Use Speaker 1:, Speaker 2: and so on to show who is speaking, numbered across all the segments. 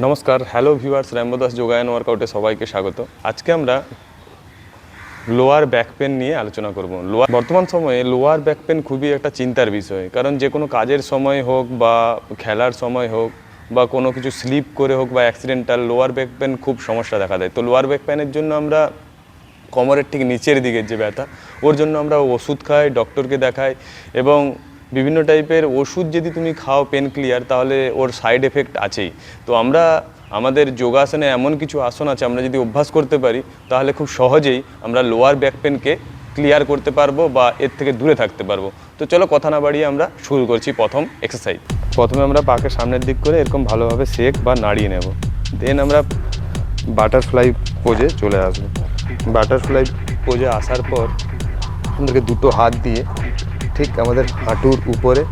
Speaker 1: নমস্কার hello viewers র্যাম্বোদাস যোগায়ন ওয়ার্কআউটে সবাইকে স্বাগত। আজকে আমরা লোয়ার ব্যাক পেন নিয়ে আলোচনা করব। লোয়ার বর্তমান সময়ে লোয়ার ব্যাক পেন খুবই একটা চিন্তার বিষয়, কারণ যে কোনো কাজের সময় হোক বা খেলার সময় হোক বা কোনো কিছু স্লিপ করে হোক বা অ্যাক্সিডেন্টাল লোয়ার ব্যাক পেন খুব সমস্যা দেখা দেয়। তো লোয়ার ব্যাক পেনের জন্য আমরা কোমরের ঠিক নিচের দিকের যে ব্যথা, ওর জন্য আমরা ওষুধ খাই ডক্টরকে দেখাই এবং বিভিন্ন টাইপের ওষুধ যদি তুমি খাও পেন ক্লিয়ার তাহলে ওর সাইড এফেক্ট আছেই। তো আমরা, আমাদের যোগাসনে এমন কিছু আসন আছে, আমরা যদি অভ্যাস করতে পারি, তাহলে খুব সহজেই আমরা লোয়ার ব্যাক পেনকে ক্লিয়ার করতে পারব বা এর থেকে দূরে থাকতে পারব। তো চলো কথা না বাড়িয়ে আমরা শুরু করছি প্রথম এক্সারসাইজ প্রথমে আমরা পাকে সামনের দিক করে এরকম ভালোভাবে শেক বা নাড়িয়ে নেব। দেন আমরা বাটারফ্লাই পোজে চলে আসব। বাটারফ্লাই পোজে আসার পর, আমাদেরকে দুটো হাত দিয়ে ঠিক আমাদের হাঁটুর উপরে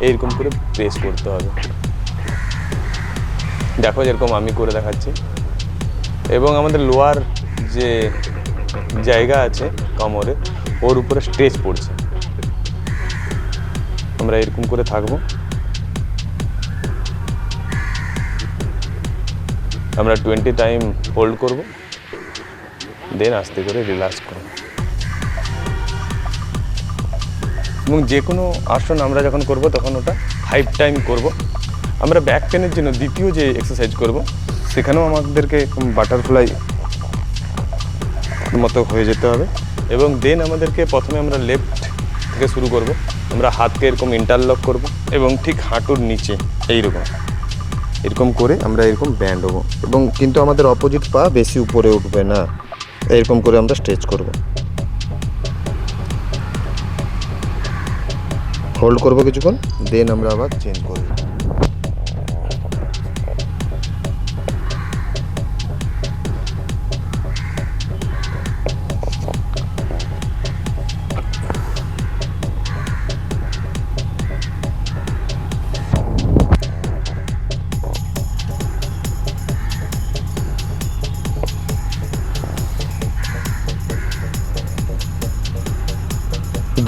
Speaker 1: এইরকম করে প্রেস করতে হবে। দেখো যেরকম আমি করে দেখাচ্ছি। এবং আমাদের লোয়ার যে জায়গা আছে কোমরে ওর উপরে স্ট্রেচ পড়ছে। আমরা এরকম করে থাকব। আমরা টোয়েন্টি টাইম হোল্ড করব। দেন আস্তে করে রিল্যাক্স করব। এবং যে কোনো আসন আমরা যখন করব, তখন ওটা ফাইভ টাইম করব। আমরা ব্যাক পেনের জন্য দ্বিতীয় যে এক্সারসাইজ করব, সেখানেও আমাদেরকে বাটারফ্লাই মতো হয়ে যেতে হবে এবং দেন আমাদেরকে প্রথমে আমরা লেফট থেকে শুরু করব। আমরা হাতকে এরকম ইন্টারলক করব এবং ঠিক হাঁটুর নিচে, এইরকম।
Speaker 2: এরকম করে আমরা এরকম ব্যান্ড হব এবং কিন্তু আমাদের অপোজিট পা বেশি উপরে উঠবে না। এরকম করে আমরা স্ট্রেচ করব। হোল্ড করব কিছুক্ষণ দেন আমরা আবার চেঞ্জ করব।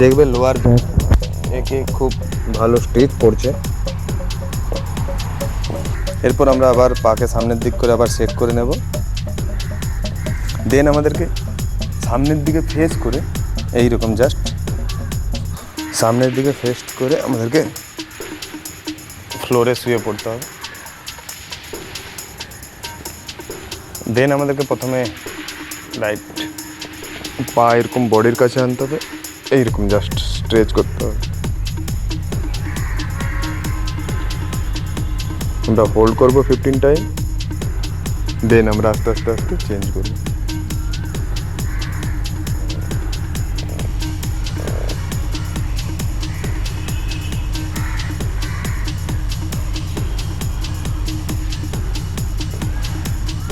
Speaker 2: দেখবে লোয়ার ব্যাক একে খুব ভালো স্ট্রেচ পড়ছে।
Speaker 1: এরপর আমরা আবার পাকে সামনের দিক করে আবার সেট করে নেব। দেন আমাদেরকে সামনের দিকে ফেস করে এই রকম জাস্ট সামনের দিকে ফেস করে আমাদেরকে ফ্লোরে শুয়ে পড়তে হবে। দেন আমাদেরকে প্রথমে রাইট পা এরকম বডির কাছে আনতে হবে। এইরকম জাস্ট স্ট্রেচ করতে হবে। আমরা হোল্ড করব ফিফটিন টাইম দেন আমরা আস্তে আস্তে আস্তে চেঞ্জ করব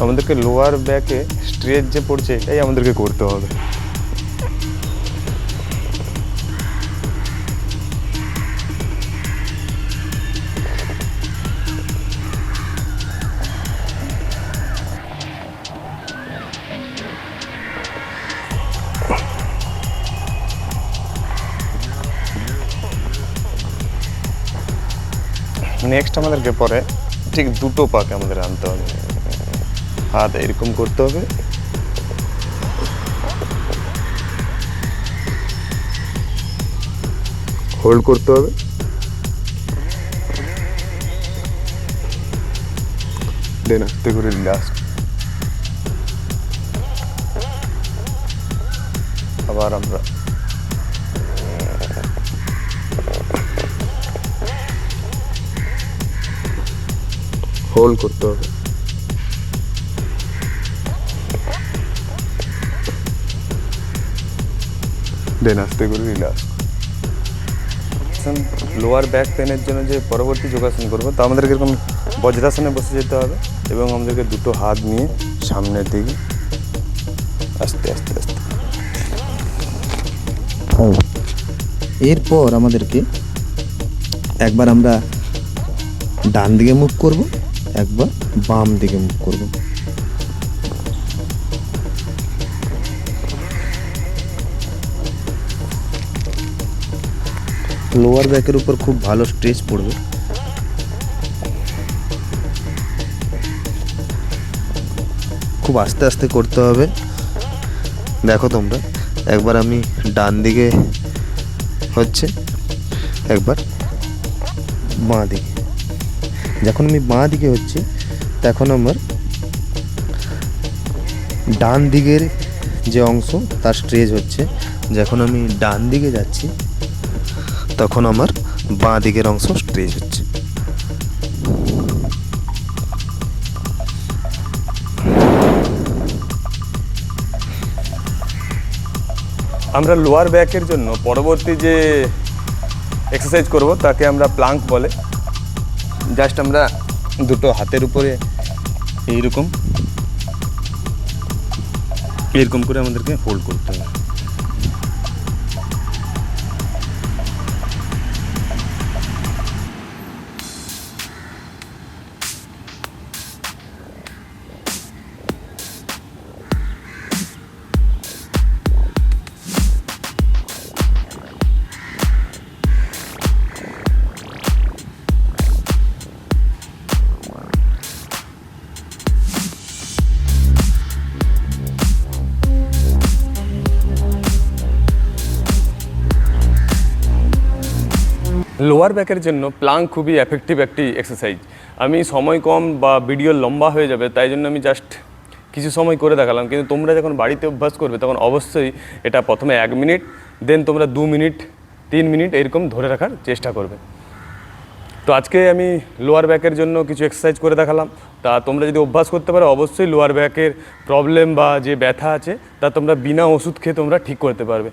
Speaker 1: আমাদেরকে লোয়ার ব্যাকে স্ট্রেচ যে পড়ছে, এটাই আমাদেরকে করতে হবে। নেক্সট আমাদেরকে পরে? ঠিক দুটো পাকে আমাদের আনতে হবে। হাত এরকম করতে হবে। হোল্ড করতে হবে। দেন আস্তে করে রিল্যাক্স আবার আমরা
Speaker 2: হোল্ড করতে হবে।
Speaker 1: দেন আস্তে করে রিল্যাক্স লোয়ার ব্যাক পেনের জন্য যে পরবর্তী যোগাসন করব তা আমাদেরকে এরকম বজ্রাসনে বসে যেতে হবে এবং আমাদেরকে দুটো হাত নিয়ে সামনের দিকে আস্তে আস্তে আস্তে।
Speaker 2: এরপর আমাদেরকে একবার আমরা ডান দিকে মুখ করব। একবার বাম দিকে মুভ করব। লোয়ার ব্যাকের উপর খুব ভালো স্ট্রেচ পড়বে। খুব আস্তে আস্তে করতে হবে। দেখো তোমরা, একবার আমি ডান দিকে হচ্ছে, একবার বাঁ দিকে। যখন আমি বাঁ দিকে হচ্ছি, তখন আমার ডান দিকের যে অংশ, তার স্ট্রেচ হচ্ছে। যখন আমি ডান দিকে যাচ্ছি, তখন আমার বাঁ দিকের অংশ স্ট্রেচ হচ্ছে।
Speaker 1: আমরা লোয়ার ব্যাকের জন্য পরবর্তী যে এক্সারসাইজ করব, তাকে আমরা প্লাঙ্ক বলে। জাস্ট আমরা দুটো হাতের উপরে এইরকম এরকম করে আমাদেরকে হোল্ড করতে হবে। লোয়ার ব্যাকের জন্য প্লাং খুবই এফেক্টিভ একটি এক্সারসাইজ আমি সময় কম বা ভিডিও লম্বা হয়ে যাবে, তাই জন্য আমি জাস্ট কিছু সময় করে দেখালাম। কিন্তু তোমরা যখন বাড়িতে অভ্যাস করবে, তখন অবশ্যই এটা প্রথমে এক মিনিট দেন তোমরা দু মিনিট তিন মিনিট এরকম ধরে রাখার চেষ্টা করবে। তো আজকে আমি লোয়ার ব্যাকের জন্য কিছু এক্সারসাইজ করে দেখালাম। তা তোমরা যদি অভ্যাস করতে পারো, অবশ্যই লোয়ার ব্যাকের প্রবলেম বা যে ব্যথা আছে, তা তোমরা বিনা ওষুধ খেয়ে তোমরা ঠিক করতে পারবে।